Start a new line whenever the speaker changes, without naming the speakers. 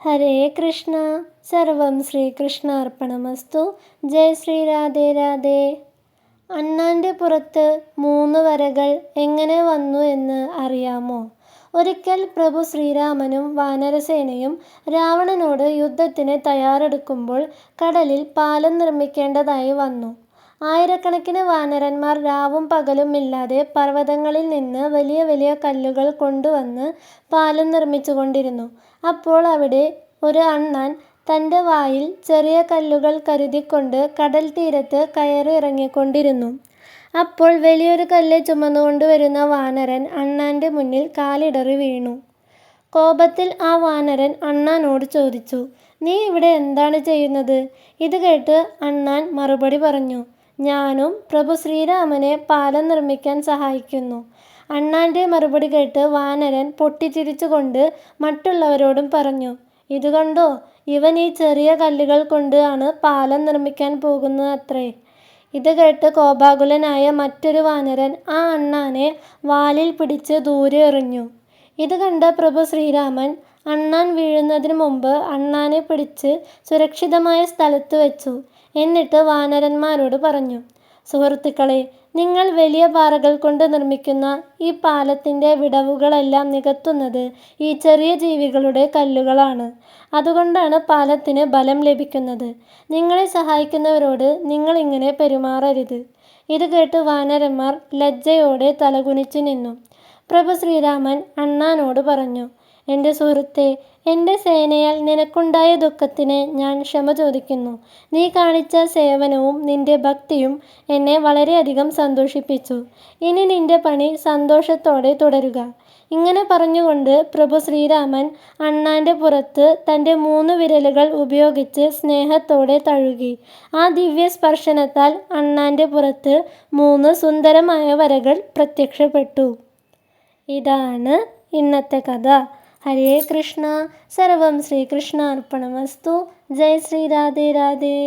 ഹരേ കൃഷ്ണ. സർവം ശ്രീകൃഷ്ണ അർപ്പണമസ്തു ജയ് ശ്രീ രാധേ രാധേ. അണ്ണാന്റെ പുറത്ത് മൂന്ന് വരകൾ എങ്ങനെ വന്നു എന്ന് അറിയാമോ? ഒരിക്കൽ പ്രഭു ശ്രീരാമനും വാനരസേനയും രാവണനോട് യുദ്ധത്തിന് തയ്യാറെടുക്കുമ്പോൾ കടലിൽ പാലം നിർമ്മിക്കേണ്ടതായി വന്നു. ആയിരക്കണക്കിന് വാനരന്മാർ രാവും പകലും ഇല്ലാതെ പർവതങ്ങളിൽ നിന്ന് വലിയ വലിയ കല്ലുകൾ കൊണ്ടുവന്ന് പാലം നിർമ്മിച്ചുകൊണ്ടിരുന്നു. അപ്പോൾ അവിടെ ഒരു അണ്ണാൻ തന്റെ വായിൽ ചെറിയ കല്ലുകൾ കരുതിക്കൊണ്ട് കടൽ തീരത്ത് കയറി ഇറങ്ങിക്കൊണ്ടിരുന്നു. അപ്പോൾ വലിയൊരു കല്ല് ചുമന്നുകൊണ്ട് വരുന്ന വാനരൻ അണ്ണാന്റെ മുന്നിൽ കാലിടറി വീണു. കോപത്തിൽ ആ വാനരൻ അണ്ണാനോട് ചോദിച്ചു നീ ഇവിടെ എന്താണ് ചെയ്യുന്നത്? ഇത് കേട്ട് അണ്ണാൻ മറുപടി പറഞ്ഞു ഞാനും പ്രഭു ശ്രീരാമനെ പാലം നിർമ്മിക്കാൻ സഹായിക്കുന്നു. അണ്ണാന്റെ മറുപടി കേട്ട് വാനരൻ പൊട്ടിച്ചിരിച്ചുകൊണ്ട് മറ്റുള്ളവരോടും പറഞ്ഞു ഇത് കണ്ടോ ഇവൻ ഈ ചെറിയ കല്ലുകൾ കൊണ്ട് ആണ് പാലം നിർമ്മിക്കാൻ പോകുന്നത് അത്രേ ഇത് കേട്ട് കോപാകുലനായ മറ്റൊരു വാനരൻ ആ അണ്ണാനെ വാലിൽ പിടിച്ച് ദൂരെ എറിഞ്ഞു. ഇത് കണ്ട പ്രഭു ശ്രീരാമൻ അണ്ണാൻ വീഴുന്നതിന് മുമ്പ് അണ്ണാനെ പിടിച്ച് സുരക്ഷിതമായ സ്ഥലത്ത് വെച്ചു. എന്നിട്ട് വാനരന്മാരോട് പറഞ്ഞു സുഹൃത്തുക്കളെ നിങ്ങൾ വലിയ പാറകൾ കൊണ്ട് നിർമ്മിക്കുന്ന ഈ പാലത്തിന്റെ വിടവുകളെല്ലാം നികത്തുന്നത് ഈ ചെറിയ ജീവികളുടെ കല്ലുകളാണ്. അതുകൊണ്ടാണ് പാലത്തിന് ബലം ലഭിക്കുന്നത്. നിങ്ങളെ സഹായിക്കുന്നവരോട് നിങ്ങളിങ്ങനെ പെരുമാറരുത് ഇത് കേട്ട് വാനരന്മാർ ലജ്ജയോടെ തലകുനിച്ചു നിന്നു. പ്രഭു ശ്രീരാമൻ അണ്ണാനോട് പറഞ്ഞു എന്റെ സുഹൃത്തെ എന്റെ സേനയാൽ നിനക്കുണ്ടായ ദുഃഖത്തിന് ഞാൻ ക്ഷമ ചോദിക്കുന്നു. നീ കാണിച്ച സേവനവും നിന്റെ ഭക്തിയും എന്നെ വളരെയധികം സന്തോഷിപ്പിച്ചു. ഇനി നിന്റെ പണി സന്തോഷത്തോടെ തുടരുക. ഇങ്ങനെ പറഞ്ഞുകൊണ്ട് പ്രഭു ശ്രീരാമൻ അണ്ണാന്റെ പുറത്ത് തന്റെ മൂന്ന് വിരലുകൾ ഉപയോഗിച്ച് സ്നേഹത്തോടെ തഴുകി. ആ ദിവ്യ സ്പർശനത്താൽ അണ്ണാന്റെ പുറത്ത് മൂന്ന് സുന്ദരമായ വരകൾ പ്രത്യക്ഷപ്പെട്ടു. ഇതാണ് ഇന്നത്തെ കഥ. ഹരേ കൃഷ്ണ. സർവം ശ്രീകൃഷ്ണാർപ്പണമസ്തു. ജയ് ശ്രീ രാധേ രാധേ.